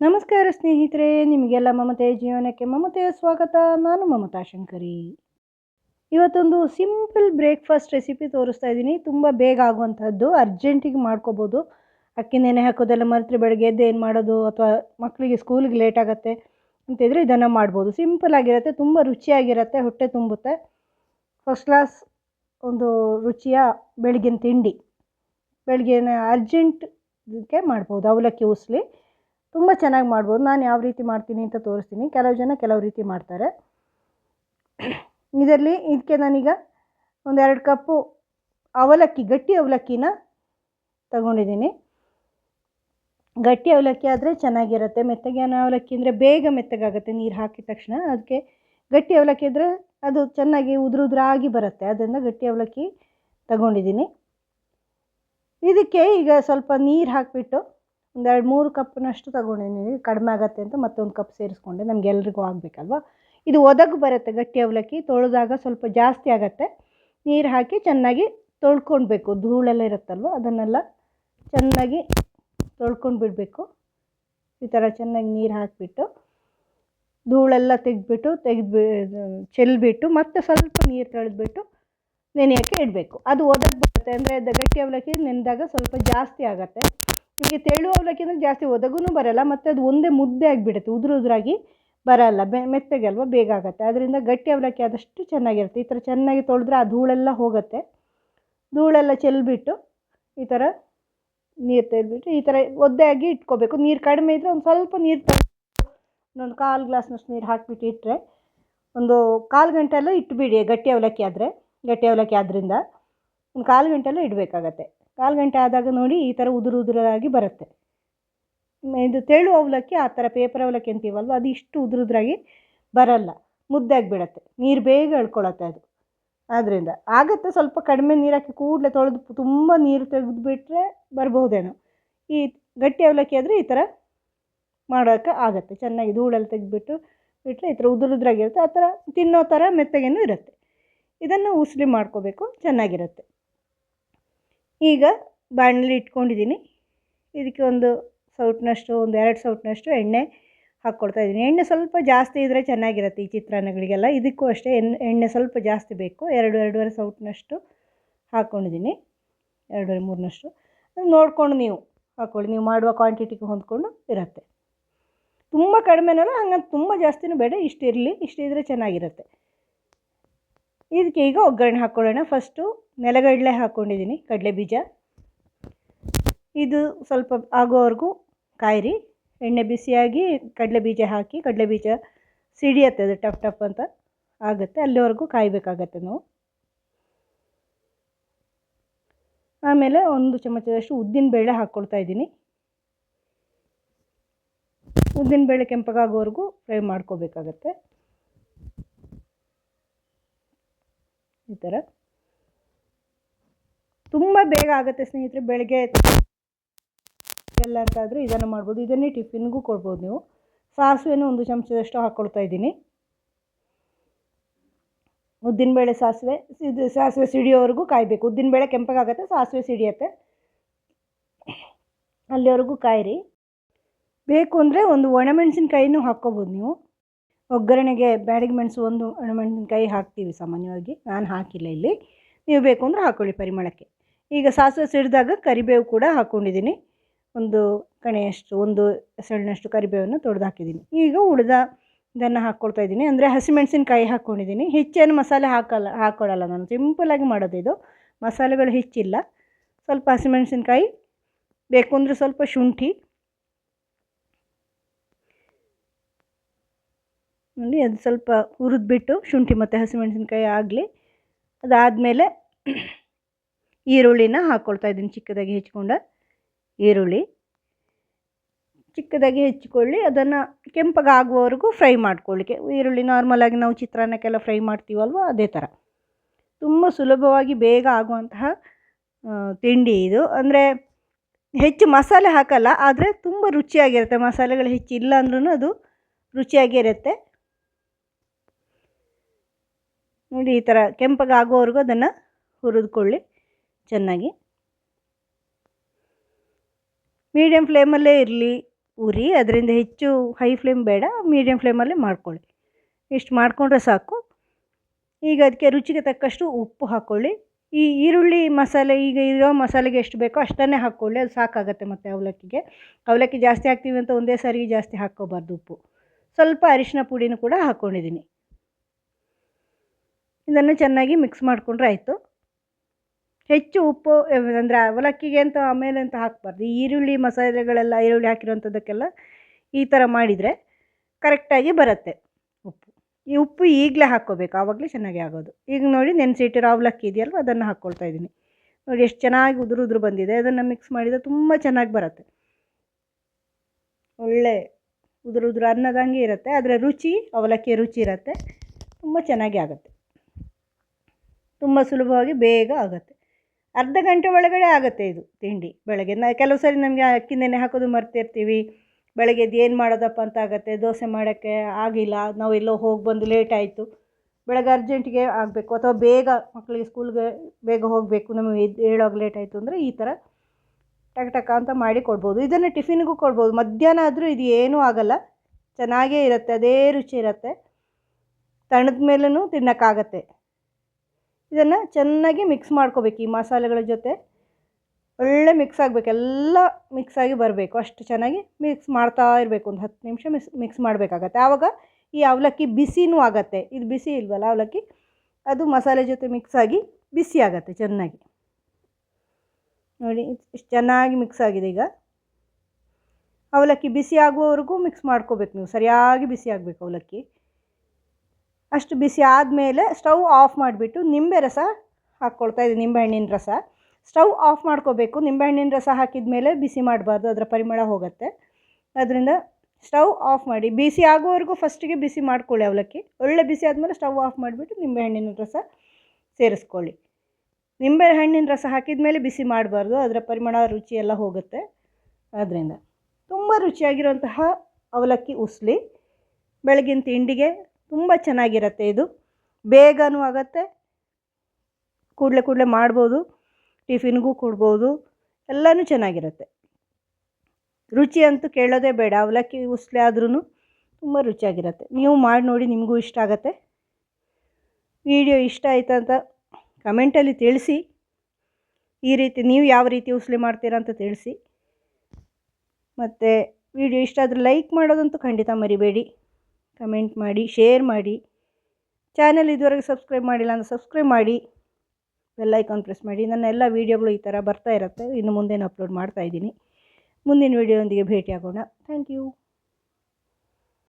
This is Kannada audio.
ನಮಸ್ಕಾರ ಸ್ನೇಹಿತರೆ, ನಿಮಗೆಲ್ಲ ಮಮತೆಯ ಜೀವನಕ್ಕೆ ಮಮತೆಯ ಸ್ವಾಗತ. ನಾನು ಮಮತಾ ಶಂಕರಿ. ಇವತ್ತೊಂದು ಸಿಂಪಲ್ ಬ್ರೇಕ್ಫಾಸ್ಟ್ ರೆಸಿಪಿ ತೋರಿಸ್ತಾ ಇದ್ದೀನಿ. ತುಂಬ ಬೇಗ ಆಗುವಂಥದ್ದು ಅರ್ಜೆಂಟಿಗೆ ಮಾಡ್ಕೋಬೋದು. ಅಕ್ಕಿ ನೆನೆ ಹಾಕೋದೆಲ್ಲ ಮರೆತು ಬೆಳಗ್ಗೆ ಎದ್ದು ಏನು ಮಾಡೋದು? ಅಥವಾ ಮಕ್ಕಳಿಗೆ ಸ್ಕೂಲಿಗೆ ಲೇಟ್ ಆಗುತ್ತೆ ಅಂತಿದ್ರೆ ಇದನ್ನು ಮಾಡ್ಬೋದು. ಸಿಂಪಲ್ ಆಗಿರುತ್ತೆ, ತುಂಬ ರುಚಿಯಾಗಿರುತ್ತೆ, ಹೊಟ್ಟೆ ತುಂಬುತ್ತೆ. ಫಸ್ಟ್ ಕ್ಲಾಸ್ ಒಂದು ರುಚಿಯ ಬೆಳಗಿನ ತಿಂಡಿ. ಬೆಳಗ್ಗೆ ಅರ್ಜೆಂಟ್ ಇದಕ್ಕೆ ಮಾಡ್ಬೋದು. ಅವಲಕ್ಕಿ, ಉಸ್ಲಿ. ತುಂಬ ಚೆನ್ನಾಗಿ ಮಾಡ್ಬೋದು. ನಾನು ಯಾವ ರೀತಿ ಮಾಡ್ತೀನಿ ಅಂತ ತೋರಿಸ್ತೀನಿ. ಕೆಲವು ಜನ ಕೆಲವು ರೀತಿ ಮಾಡ್ತಾರೆ. ಇದರಲ್ಲಿ ಇದಕ್ಕೆ ನಾನೀಗ ಒಂದೆರಡು ಕಪ್ಪು ಅವಲಕ್ಕಿ, ಗಟ್ಟಿ ಅವಲಕ್ಕಿನ ತಗೊಂಡಿದ್ದೀನಿ. ಗಟ್ಟಿ ಅವಲಕ್ಕಿ ಆದರೆ ಚೆನ್ನಾಗಿರುತ್ತೆ. ಮೆತ್ತಗಿನ ಅವಲಕ್ಕಿ ಅಂದರೆ ಬೇಗ ಮೆತ್ತಗಾಗುತ್ತೆ, ನೀರು ಹಾಕಿದ ತಕ್ಷಣ. ಅದಕ್ಕೆ ಗಟ್ಟಿ ಅವಲಕ್ಕಿ ಆದರೆ ಅದು ಚೆನ್ನಾಗಿ ಉದುರು ಉದುರಾಗಿ ಬರುತ್ತೆ. ಅದರಿಂದ ಗಟ್ಟಿ ಅವಲಕ್ಕಿ ತಗೊಂಡಿದ್ದೀನಿ. ಇದಕ್ಕೆ ಈಗ ಸ್ವಲ್ಪ ನೀರು ಹಾಕಿಬಿಟ್ಟು ಒಂದೆರಡು ಮೂರು ಕಪ್ನಷ್ಟು ತಗೊಂಡಿದ್ದೀನಿ ಕಡಿಮೆ ಆಗುತ್ತೆ ಅಂತ ಮತ್ತೊಂದು ಕಪ್ ಸೇರಿಸ್ಕೊಂಡೆ ನಮಗೆಲ್ರಿಗೂ ಆಗಬೇಕಲ್ವ? ಇದು ಒದಗು ಬರುತ್ತೆ ಗಟ್ಟಿ ಅವಲಕ್ಕಿ, ತೊಳೆದಾಗ ಸ್ವಲ್ಪ ಜಾಸ್ತಿ ಆಗುತ್ತೆ. ನೀರು ಹಾಕಿ ಚೆನ್ನಾಗಿ ತೊಳ್ಕೊಳ್ಬೇಕು ಧೂಳೆಲ್ಲ ಇರುತ್ತಲ್ವ, ಅದನ್ನೆಲ್ಲ ಚೆನ್ನಾಗಿ ತೊಳ್ಕೊಂಡು ಬಿಡಬೇಕು. ಈ ಥರ ಚೆನ್ನಾಗಿ ನೀರು ಹಾಕಿಬಿಟ್ಟು, ಧೂಳೆಲ್ಲ ತೆಗೆದ್ಬಿಟ್ಟು ತೆಗೆದು ಚೆಲ್ಬಿಟ್ಟು, ಮತ್ತೆ ಸ್ವಲ್ಪ ನೀರು ತೊಳೆದ್ಬಿಟ್ಟು ನೆನೆಯೋಕ್ಕೆ ಇಡಬೇಕು. ಅದು ಒದಗಿ ಬರುತ್ತೆ ಅಂದರೆ, ಗಟ್ಟಿ ಅವಲಕ್ಕಿ ನೆನೆದಾಗ ಸ್ವಲ್ಪ ಜಾಸ್ತಿ ಆಗುತ್ತೆ. ನಿಮಗೆ ತೆಳು ಅವಲಕ್ಕಿ ಅಂದರೆ ಜಾಸ್ತಿ ಒದಗೂ ಬರಲ್ಲ, ಮತ್ತು ಅದು ಒಂದೇ ಮುದ್ದೆ ಆಗಿಬಿಡುತ್ತೆ, ಉದುರು ಉದುರಾಗಿ ಬರಲ್ಲ ಮೆತ್ತಗೆ ಅಲ್ವ, ಬೇಗ ಆಗುತ್ತೆ. ಅದರಿಂದ ಗಟ್ಟಿ ಅವಲಕ್ಕಿ ಆದಷ್ಟು ಚೆನ್ನಾಗಿರುತ್ತೆ. ಈ ಥರ ಚೆನ್ನಾಗಿ ತೊಳೆದ್ರೆ ಆ ಧೂಳೆಲ್ಲ ಹೋಗುತ್ತೆ. ಧೂಳೆಲ್ಲ ಚೆಲ್ಬಿಟ್ಟು ಈ ಥರ ನೀರು ತೆಗೆದ್ಬಿಟ್ಟು ಈ ಥರ ಒದ್ದೆಯಾಗಿ ಇಟ್ಕೋಬೇಕು. ನೀರು ಕಡಿಮೆ ಇದ್ದರೆ ಒಂದು ಸ್ವಲ್ಪ ನೀರು ತೆಗೆದು ಒಂದು ಕಾಲು ಗ್ಲಾಸ್ನಷ್ಟು ನೀರು ಹಾಕಿಬಿಟ್ಟು ಇಟ್ಟರೆ ಒಂದು ಕಾಲು ಗಂಟೆಲ್ಲ ಇಟ್ಬಿಡಿ ಗಟ್ಟಿ ಅವಲಕ್ಕಿ ಆದರೆ, ಗಟ್ಟಿ ಅವಲಕ್ಕಿ ಆದ್ದರಿಂದ ಒಂದು ಕಾಲು ಗಂಟೆಲ್ಲ ಇಡಬೇಕಾಗತ್ತೆ. ಕಾಲು ಗಂಟೆ ಆದಾಗ ನೋಡಿ ಈ ಥರ ಉದುರು ಉದುರಾಗಿ ಬರುತ್ತೆ. ಇದು ತೆಳು ಅವಲಕ್ಕಿ, ಆ ಥರ ಪೇಪರ್ ಅವಲಕ್ಕಿ ಅಂತೀವಲ್ವ, ಅದು ಇಷ್ಟು ಉದುರು ಉದುರಾಗಿ ಬರಲ್ಲ. ಮುದ್ದೆ ಆಗಿಬಿಡತ್ತೆ ನೀರು ಬೇಗ ಎಳ್ಕೊಳತ್ತೆ ಅದು. ಆದ್ದರಿಂದ ಆಗುತ್ತೆ ಸ್ವಲ್ಪ ಕಡಿಮೆ ನೀರು ಹಾಕಿ ಕೂಡಲೇ ತೊಳೆದು ತುಂಬ ನೀರು ತೆಗೆದುಬಿಟ್ರೆ ಬರ್ಬೋದೇನೋ. ಈ ಗಟ್ಟಿ ಅವಲಕ್ಕಿ ಆದರೆ ಈ ಥರ ಮಾಡೋಕ್ಕೆ ಆಗುತ್ತೆ. ಚೆನ್ನಾಗಿ ಧೂಳಲ್ಲಿ ತೆಗೆದುಬಿಟ್ಟು ಬಿಟ್ಟರೆ ಈ ಥರ ಉದುರುದ್ರಾಗಿರುತ್ತೆ ಆ ಥರ ತಿನ್ನೋ ಥರ ಮೆತ್ತಗೇನು ಇರುತ್ತೆ. ಇದನ್ನು ಉಸಿಲಿ ಮಾಡ್ಕೋಬೇಕು. ಚೆನ್ನಾಗಿರುತ್ತೆ. ಈಗ ಬಾಣಲಿ ಇಟ್ಕೊಂಡಿದ್ದೀನಿ. ಇದಕ್ಕೆ ಒಂದು ಸೌಟ್ನಷ್ಟು, ಒಂದು ಎರಡು ಸೌಟ್ನಷ್ಟು ಎಣ್ಣೆ ಹಾಕ್ಕೊಳ್ತಾ ಇದ್ದೀನಿ. ಎಣ್ಣೆ ಸ್ವಲ್ಪ ಜಾಸ್ತಿ ಇದ್ದರೆ ಚೆನ್ನಾಗಿರುತ್ತೆ ಈ ಚಿತ್ರಾನ್ನಗಳಿಗೆಲ್ಲ. ಇದಕ್ಕೂ ಅಷ್ಟೇ ಎಣ್ಣೆ ಎಣ್ಣೆ ಸ್ವಲ್ಪ ಜಾಸ್ತಿ ಬೇಕು. ಎರಡು, ಎರಡೂವರೆ ಸೌಟ್ನಷ್ಟು ಹಾಕ್ಕೊಂಡಿದ್ದೀನಿ. ಎರಡೂವರೆ, ಮೂರನಷ್ಟು. ನೋಡಿಕೊಂಡು ನೀವು ಹಾಕ್ಕೊಳ್ಳಿ ನೀವು ಮಾಡುವ ಕ್ವಾಂಟಿಟಿಗೆ ಹೊಂದ್ಕೊಂಡು ಇರುತ್ತೆ. ತುಂಬ ಕಡಿಮೆನಲ್ಲ, ಹಂಗಂತ ತುಂಬ ಜಾಸ್ತಿನೂ ಬೇಡ. ಇಷ್ಟು ಇರಲಿ ಇಷ್ಟು ಇದ್ದರೆ ಚೆನ್ನಾಗಿರುತ್ತೆ. ಇದಕ್ಕೆ ಈಗ ಒಗ್ಗರಣೆ ಹಾಕ್ಕೊಳ್ಳೋಣ. ಫಸ್ಟು ನೆಲಗಡಲೆ ಹಾಕ್ಕೊಂಡಿದ್ದೀನಿ ಕಡಲೆ ಬೀಜ. ಇದು ಸ್ವಲ್ಪ ಆಗೋವರೆಗೂ ಕಾಯಿರಿ. ಎಣ್ಣೆ ಬಿಸಿಯಾಗಿ ಕಡಲೆ ಬೀಜ ಹಾಕಿ, ಕಡಲೆ ಬೀಜ ಸಿಡಿಯತ್ತೆ ಅದು ಟಪ್ ಟಪ್ ಅಂತ ಆಗುತ್ತೆ. ಅಲ್ಲಿವರೆಗೂ ಕಾಯಬೇಕಾಗತ್ತೆ ನಾವು. ಆಮೇಲೆ ಒಂದು ಚಮಚದಷ್ಟು ಉದ್ದಿನ ಬೇಳೆ ಹಾಕ್ಕೊಳ್ತಾ ಇದ್ದೀನಿ. ಉದ್ದಿನ ಬೇಳೆ ಕೆಂಪಗಾಗೋವರೆಗೂ ಫ್ರೈ ಮಾಡ್ಕೋಬೇಕಾಗತ್ತೆ. ಈ ಥರ. ತುಂಬ ಬೇಗ ಆಗುತ್ತೆ ಸ್ನೇಹಿತರೆ, ಬೆಳಗ್ಗೆ ಎಲ್ಲ ಅಂತಾದರೂ ಇದನ್ನು ಮಾಡ್ಬೋದು. ಇದನ್ನೇ ಟಿಫಿನ್ಗೂ ಕೊಡ್ಬೋದು ನೀವು. ಸಾಸಿವೆನೂ ಒಂದು ಚಮಚದಷ್ಟು ಹಾಕ್ಕೊಳ್ತಾ ಇದ್ದೀನಿ. ಉದ್ದಿನಬೇಳೆ ಸಾಸಿವೆ, ಇದು ಸಾಸಿವೆ ಸಿಡಿಯೋವರೆಗೂ ಕಾಯಬೇಕು. ಉದ್ದಿನಬೇಳೆ ಕೆಂಪಗಾಗತ್ತೆ ಸಾಸಿವೆ ಸಿಡಿಯತ್ತೆ. ಅಲ್ಲಿವರೆಗೂ ಕಾಯಿರಿ. ಬೇಕು ಅಂದರೆ ಒಂದು ಒಣಮೆಣಸಿನಕಾಯಿನೂ ಹಾಕ್ಕೋಬೋದು ನೀವು. ಒಗ್ಗರಣೆಗೆ ಬ್ಯಾಡಿಗೆ ಮೆಣಸು ಒಂದು ಒಣಮೆಣಸಿನಕಾಯಿ ಹಾಕ್ತೀವಿ ಸಾಮಾನ್ಯವಾಗಿ. ನಾನು ಹಾಕಿಲ್ಲ ಇಲ್ಲಿ. ನೀವು ಬೇಕು ಅಂದರೆ ಹಾಕ್ಕೊಳ್ಳಿ ಪರಿಮಳಕ್ಕೆ. ಈಗ ಸಾಸಿವೆ ಸಿಡಿದಾಗ ಕರಿಬೇವು ಕೂಡ ಹಾಕ್ಕೊಂಡಿದ್ದೀನಿ ಒಂದು ಕಣೆಯಷ್ಟು, ಒಂದು ಸಣ್ಣಷ್ಟು ಕರಿಬೇವನ್ನು ತೊಡೆದು ಹಾಕಿದ್ದೀನಿ. ಈಗ ಉಳಿದ ಇದನ್ನು ಹಾಕ್ಕೊಳ್ತಾ ಇದ್ದೀನಿ. ಅಂದರೆ ಹಸಿಮೆಣಸಿನಕಾಯಿ ಹಾಕ್ಕೊಂಡಿದ್ದೀನಿ ಹೆಚ್ಚೇನು ಮಸಾಲೆ ಹಾಕಲ್ಲ ಹಾಕ್ಕೊಳ್ಳಲ್ಲ ನಾನು. ಸಿಂಪಲಾಗಿ ಮಾಡೋದು ಇದು. ಮಸಾಲೆಗಳು ಹೆಚ್ಚಿಲ್ಲ. ಸ್ವಲ್ಪ ಹಸಿಮೆಣಸಿನ್ಕಾಯಿ ಬೇಕು ಅಂದರೆ ಸ್ವಲ್ಪ ಶುಂಠಿ. ನೋಡಿ, ಅದು ಸ್ವಲ್ಪ ಹುರಿದ್ಬಿಟ್ಟು ಶುಂಠಿ ಮತ್ತು ಹಸಿಮೆಣಸಿನ್ಕಾಯಿ ಆಗಲಿ. ಅದಾದಮೇಲೆ ಈರುಳ್ಳಿನ ಹಾಕ್ಕೊಳ್ತಾ ಇದ್ದೀನಿ ಚಿಕ್ಕದಾಗಿ ಹೆಚ್ಕೊಂಡ ಈರುಳ್ಳಿ. ಚಿಕ್ಕದಾಗಿ ಹೆಚ್ಚಿಕೊಳ್ಳಿ ಅದನ್ನು ಕೆಂಪಗಾಗುವವರೆಗೂ ಫ್ರೈ ಮಾಡ್ಕೊಳ್ಳಿಕ್ಕೆ ಈರುಳ್ಳಿ ನಾರ್ಮಲಾಗಿ ನಾವು ಚಿತ್ರಾನ್ನಕ್ಕೆಲ್ಲ ಫ್ರೈ ಮಾಡ್ತೀವಲ್ವ, ಅದೇ ಥರ ತುಂಬ ಸುಲಭವಾಗಿ ಬೇಗ ಆಗುವಂತಹ ತಿಂಡಿ ಇದು. ಅಂದರೆ ಹೆಚ್ಚು ಮಸಾಲೆ ಹಾಕಲ್ಲ, ಆದರೆ ತುಂಬ ರುಚಿಯಾಗಿರುತ್ತೆ. ಮಸಾಲೆಗಳು ಹೆಚ್ಚಿಲ್ಲ ಅಂದ್ರೂ ಅದು ರುಚಿಯಾಗಿರುತ್ತೆ. ನೋಡಿ ಈ ಥರ ಕೆಂಪಗಾಗುವವರೆಗೂ ಅದನ್ನು ಹುರಿದುಕೊಳ್ಳಿ. ಚೆನ್ನಾಗಿ. ಮೀಡಿಯಮ್ ಫ್ಲೇಮಲ್ಲೇ ಇರಲಿ, ಉರಿ, ಅದರಿಂದ ಹೆಚ್ಚು ಹೈ ಫ್ಲೇಮ್ ಬೇಡ ಮೀಡಿಯಮ್ ಫ್ಲೇಮಲ್ಲೇ ಮಾಡ್ಕೊಳ್ಳಿ. ಇಷ್ಟು ಮಾಡಿಕೊಂಡ್ರೆ ಸಾಕು. ಈಗ ಅದಕ್ಕೆ ರುಚಿಗೆ ತಕ್ಕಷ್ಟು ಉಪ್ಪು ಹಾಕ್ಕೊಳ್ಳಿ ಈ ಈರುಳ್ಳಿ ಮಸಾಲೆ, ಈಗ ಇರೋ ಮಸಾಲೆಗೆ ಎಷ್ಟು ಬೇಕೋ ಅಷ್ಟನ್ನೇ ಹಾಕ್ಕೊಳ್ಳಿ ಅದು ಸಾಕಾಗತ್ತೆ ಮತ್ತು ಅವಲಕ್ಕಿಗೆ. ಅವಲಕ್ಕಿ ಜಾಸ್ತಿ ಹಾಕ್ತೀವಿ ಅಂತ ಒಂದೇ ಸಾರಿಗೆ ಜಾಸ್ತಿ ಹಾಕ್ಕೋಬಾರ್ದು ಉಪ್ಪು. ಸ್ವಲ್ಪ ಅರಿಶಿನ ಪುಡಿನೂ ಕೂಡ ಹಾಕ್ಕೊಂಡಿದ್ದೀನಿ ಇದನ್ನು ಚೆನ್ನಾಗಿ ಮಿಕ್ಸ್ ಮಾಡಿಕೊಂಡ್ರೆ ಆಯಿತು. ಹೆಚ್ಚು ಉಪ್ಪು ಅಂದರೆ ಅವಲಕ್ಕಿಗೆ ಅಂತ, ಆಮೇಲೆ ಅಂತ ಹಾಕಬಾರ್ದು. ಈರುಳ್ಳಿ ಮಸಾಲೆಗಳೆಲ್ಲ, ಈರುಳ್ಳಿ ಹಾಕಿರೋಂಥದ್ದಕ್ಕೆಲ್ಲ ಈ ಥರ ಮಾಡಿದರೆ ಕರೆಕ್ಟಾಗಿ ಬರುತ್ತೆ ಉಪ್ಪು. ಈ ಉಪ್ಪು ಈಗಲೇ ಹಾಕ್ಕೋಬೇಕು, ಆವಾಗಲೇ ಚೆನ್ನಾಗಿ ಆಗೋದು. ಈಗ ನೋಡಿ, ನೆನೆಸಿಟ್ಟಿರೋ ಅವಲಕ್ಕಿ ಇದೆಯಲ್ವ, ಅದನ್ನು ಹಾಕ್ಕೊಳ್ತಾ ಇದ್ದೀನಿ. ನೋಡಿ, ಎಷ್ಟು ಚೆನ್ನಾಗಿ ಉದುರು ಉದುರು ಬಂದಿದೆ. ಅದನ್ನು ಮಿಕ್ಸ್ ಮಾಡಿದರೆ ತುಂಬ ಚೆನ್ನಾಗಿ ಬರುತ್ತೆ. ಒಳ್ಳೆ ಉದುರು ಉದುರು ಅನ್ನದಂಗೆ ಇರುತ್ತೆ. ಅದರ ರುಚಿ ಅವಲಕ್ಕಿ ರುಚಿ ಇರುತ್ತೆ. ತುಂಬ ಚೆನ್ನಾಗಿ ಆಗುತ್ತೆ. ತುಂಬ ಸುಲಭವಾಗಿ ಬೇಗ ಆಗುತ್ತೆ. ಅರ್ಧ ಗಂಟೆ ಒಳಗಡೆ ಆಗುತ್ತೆ ಇದು ತಿಂಡಿ. ಬೆಳಗ್ಗೆ ನಾ ಕೆಲವು ಸರಿ ನಮಗೆ ಅಕ್ಕಿ ನೆನೆ ಹಾಕೋದು ಮರ್ತಿರ್ತೀವಿ. ಬೆಳಗ್ಗೆ ಎದ್ದು ಏನು ಮಾಡೋದಪ್ಪ ಅಂತ ಆಗುತ್ತೆ, ದೋಸೆ ಮಾಡೋಕ್ಕೆ ಆಗಿಲ್ಲ, ನಾವು ಎಲ್ಲೋ ಹೋಗಿ ಬಂದು ಲೇಟ್ ಆಯಿತು. ಬೆಳಗ್ಗೆ ಅರ್ಜೆಂಟಿಗೆ ಆಗಬೇಕು ಅಥವಾ ಬೇಗ ಮಕ್ಕಳಿಗೆ ಸ್ಕೂಲ್ಗೆ ಬೇಗ ಹೋಗಬೇಕು, ನಮಗೆ ಎದ್ದು ಹೇಳೋಕೆ ಲೇಟ್ ಆಯಿತು ಅಂದರೆ ಈ ಥರ ಟಕ್ ಟಕ ಅಂತ ಮಾಡಿ ಕೊಡ್ಬೋದು. ಇದನ್ನು ಟಿಫಿನ್ಗೂ ಕೊಡ್ಬೋದು. ಮಧ್ಯಾಹ್ನ ಆದರೂ ಇದು ಏನೂ ಆಗಲ್ಲ. ಚೆನ್ನಾಗೇ ಇರುತ್ತೆ, ಅದೇ ರುಚಿ ಇರುತ್ತೆ. ತಣ್ಣದ ಮೇಲೂ ತಿನ್ನೋಕ್ಕಾಗತ್ತೆ. ಇದನ್ನು ಚೆನ್ನಾಗಿ ಮಿಕ್ಸ್ ಮಾಡ್ಕೋಬೇಕು ಈ ಮಸಾಲೆಗಳ ಜೊತೆ. ಒಳ್ಳೆ ಮಿಕ್ಸ್ ಆಗಬೇಕು, ಎಲ್ಲ ಮಿಕ್ಸ್ ಆಗಿ ಬರಬೇಕು. ಅಷ್ಟು ಚೆನ್ನಾಗಿ ಮಿಕ್ಸ್ ಮಾಡ್ತಾ ಇರಬೇಕು, ಒಂದು ಹತ್ತು ನಿಮಿಷ ಮಿಕ್ಸ್ ಮಿಕ್ಸ್ ಮಾಡಬೇಕಾಗತ್ತೆ. ಆವಾಗ ಈ ಅವಲಕ್ಕಿ ಬಿಸಿನೂ ಆಗತ್ತೆ. ಇದು ಬಿಸಿ ಇಲ್ವಲ್ಲ ಅವಲಕ್ಕಿ? ಅದು ಮಸಾಲೆ ಜೊತೆ ಮಿಕ್ಸ್ ಆಗಿ ಬಿಸಿ ಆಗತ್ತೆ ಚೆನ್ನಾಗಿ. ನೋಡಿ, ಇಷ್ಟು ಚೆನ್ನಾಗಿ ಮಿಕ್ಸ್ ಆಗಿದೆ ಈಗ. ಅವಲಕ್ಕಿ ಬಿಸಿ ಆಗುವವರೆಗೂ ಮಿಕ್ಸ್ ಮಾಡ್ಕೋಬೇಕು ನೀವು. ಸರಿಯಾಗಿ ಬಿಸಿ ಆಗಬೇಕು ಅವಲಕ್ಕಿ. ಅಷ್ಟು ಬಿಸಿ ಆದಮೇಲೆ ಸ್ಟವ್ ಆಫ್ ಮಾಡಿಬಿಟ್ಟು ನಿಂಬೆ ರಸ ಹಾಕ್ಕೊಳ್ತಾ ಇದ್ದೀನಿ, ನಿಂಬೆಹಣ್ಣಿನ ರಸ. ಸ್ಟವ್ ಆಫ್ ಮಾಡ್ಕೋಬೇಕು, ನಿಂಬೆಹಣ್ಣಿನ ರಸ ಹಾಕಿದ ಮೇಲೆ ಬಿಸಿ ಮಾಡಬಾರ್ದು, ಅದರ ಪರಿಮಳ ಹೋಗುತ್ತೆ. ಅದರಿಂದ ಸ್ಟವ್ ಆಫ್ ಮಾಡಿ, ಬಿಸಿ ಆಗೋವರೆಗೂ ಫಸ್ಟಿಗೆ ಬಿಸಿ ಮಾಡ್ಕೊಳ್ಳಿ ಅವಲಕ್ಕಿ. ಒಳ್ಳೆ ಬಿಸಿ ಆದಮೇಲೆ ಸ್ಟವ್ ಆಫ್ ಮಾಡಿಬಿಟ್ಟು ನಿಂಬೆಹಣ್ಣಿನ ರಸ ಸೇರಿಸ್ಕೊಳ್ಳಿ. ನಿಂಬೆಹಣ್ಣಿನ ರಸ ಹಾಕಿದ ಮೇಲೆ ಬಿಸಿ ಮಾಡಬಾರ್ದು, ಅದರ ಪರಿಮಳ, ರುಚಿ ಎಲ್ಲ ಹೋಗುತ್ತೆ. ಅದರಿಂದ ತುಂಬ ರುಚಿಯಾಗಿರುವಂತಹ ಅವಲಕ್ಕಿ ಉಸ್ಲಿ, ಬೆಳಗಿನ ತಿಂಡಿಗೆ ತುಂಬ ಚೆನ್ನಾಗಿರುತ್ತೆ ಇದು. ಬೇಗನೂ ಆಗುತ್ತೆ. ಕೂಡಲೇ ಕೂಡಲೇ ಮಾಡ್ಬೋದು. ಟಿಫಿನ್ಗೂ ಕೊಡ್ಬೋದು. ಎಲ್ಲನೂ ಚೆನ್ನಾಗಿರುತ್ತೆ. ರುಚಿ ಅಂತೂ ಕೇಳೋದೇ ಬೇಡ. ಅವಲಕ್ಕಿ, ಉಸ್ಲೆ ಆದ್ರೂ ತುಂಬ ರುಚಿಯಾಗಿರುತ್ತೆ. ನೀವು ಮಾಡಿ ನೋಡಿ ನಿಮಗೂ ಇಷ್ಟ ಆಗುತ್ತೆ. ವಿಡಿಯೋ ಇಷ್ಟ ಆಯ್ತು ಅಂತ ಕಮೆಂಟಲ್ಲಿ ತಿಳಿಸಿ. ಈ ರೀತಿ ನೀವು ಯಾವ ರೀತಿ ಉಸ್ಲಿ ಮಾಡ್ತೀರಾ ಅಂತ ತಿಳಿಸಿ. ಮತ್ತು ವಿಡಿಯೋ ಇಷ್ಟ ಆದರೆ ಲೈಕ್ ಮಾಡೋದಂತೂ ಖಂಡಿತ ಮರಿಬೇಡಿ. ಕಮೆಂಟ್ ಮಾಡಿ ಶೇರ್ ಮಾಡಿ. ಚಾನಲ್ ಇದುವರೆಗೆ ಸಬ್ಸ್ಕ್ರೈಬ್ ಮಾಡಿಲ್ಲ ಅಂದರೆ ಸಬ್ಸ್ಕ್ರೈಬ್ ಮಾಡಿ. ಬೆಲ್ ಐಕಾನ್ ಪ್ರೆಸ್ ಮಾಡಿ. ನನ್ನ ಎಲ್ಲ ವೀಡಿಯೋಗಳು ಈ ಥರ ಬರ್ತಾ ಇರುತ್ತೆ. ಇನ್ನು ಮುಂದೇನು ಅಪ್ಲೋಡ್ ಮಾಡ್ತಾ ಇದ್ದೀನಿ. ಮುಂದಿನ ವೀಡಿಯೋದೊಂದಿಗೆ ಭೇಟಿಯಾಗೋಣ. Thank you